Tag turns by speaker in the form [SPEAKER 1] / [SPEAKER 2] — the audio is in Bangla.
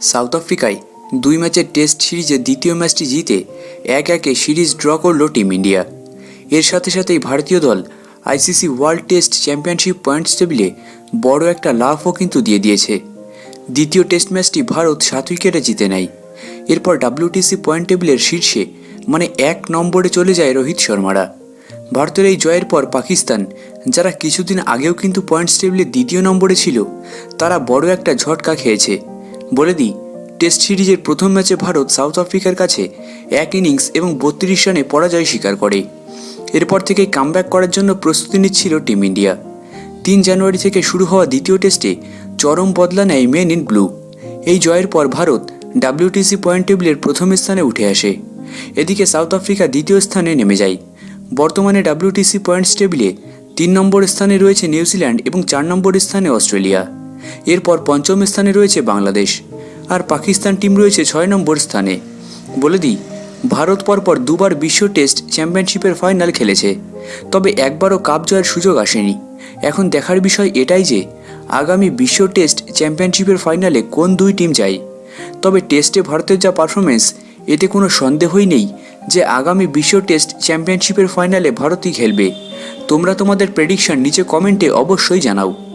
[SPEAKER 1] সাউথ আফ্রিকায় দুই ম্যাচের টেস্ট সিরিজের দ্বিতীয় ম্যাচটি জিতে এক একে সিরিজ ড্র করল টিম ইন্ডিয়া। এর সাথে সাথেই ভারতীয় দল ICC world test championship points টেবিলে বড় একটা লাভও কিন্তু দিয়ে দিয়েছে। দ্বিতীয় টেস্ট ম্যাচটি ভারত সাত উইকেটে জিতে নেয়। এরপর ডাব্লিউটিসি পয়েন্ট টেবিলের শীর্ষে মানে এক নম্বরে চলে যায় রোহিত শর্মারা। ভারতের এই জয়ের পর পাকিস্তান, যারা কিছুদিন আগেও কিন্তু পয়েন্টস টেবিলে দ্বিতীয় নম্বরে ছিল, তারা বড় একটা ঝটকা খেয়েছে। বলে দিই, টেস্ট সিরিজের প্রথম ম্যাচে ভারত সাউথ আফ্রিকার কাছে এক ইনিংস এবং বত্রিশ রানে পরাজয় স্বীকার করে। এরপর থেকেই কামব্যাক করার জন্য প্রস্তুতি নিচ্ছিল টিম ইন্ডিয়া। তিন জানুয়ারি থেকে শুরু হওয়া দ্বিতীয় টেস্টে চরম বদলা নেয় মেন ইন ব্লু। এই জয়ের পর ভারত ডাব্লিউটিসি পয়েন্ট টেবিলের প্রথম স্থানে উঠে আসে। এদিকে সাউথ আফ্রিকা দ্বিতীয় স্থানে নেমে যায়। বর্তমানে ডাব্লিউটিসি পয়েন্টস টেবিলে তিন নম্বর স্থানে রয়েছে নিউজিল্যান্ড এবং চার নম্বর স্থানে অস্ট্রেলিয়া। এরপর পঞ্চম স্থানে রয়েছে বাংলাদেশ। আর পাকিস্তান টিম রয়েছে ছয় নম্বর স্থানে। বলে দিই, ভারত পরপর দুবার বিশ্ব টেস্ট চ্যাম্পিয়নশিপের ফাইনাল খেলেছে। তবে একবারও কাপ জয়ের সুযোগ আসেনি। এখন দেখার বিষয় এটাই যে, আগামী বিশ্ব টেস্ট চ্যাম্পিয়নশিপের ফাইনালে কোন দুই টিম যায়? তবে টেস্টে ভারতের যা পারফরমেন্স এতে কোনো সন্দেহই নেই যে আগামী বিশ্ব টেস্ট চ্যাম্পিয়নশিপের ফাইনালে ভারতই খেলবে। তোমরা তোমাদের প্রেডিকশন নিচে কমেন্টে অবশ্যই জানাও।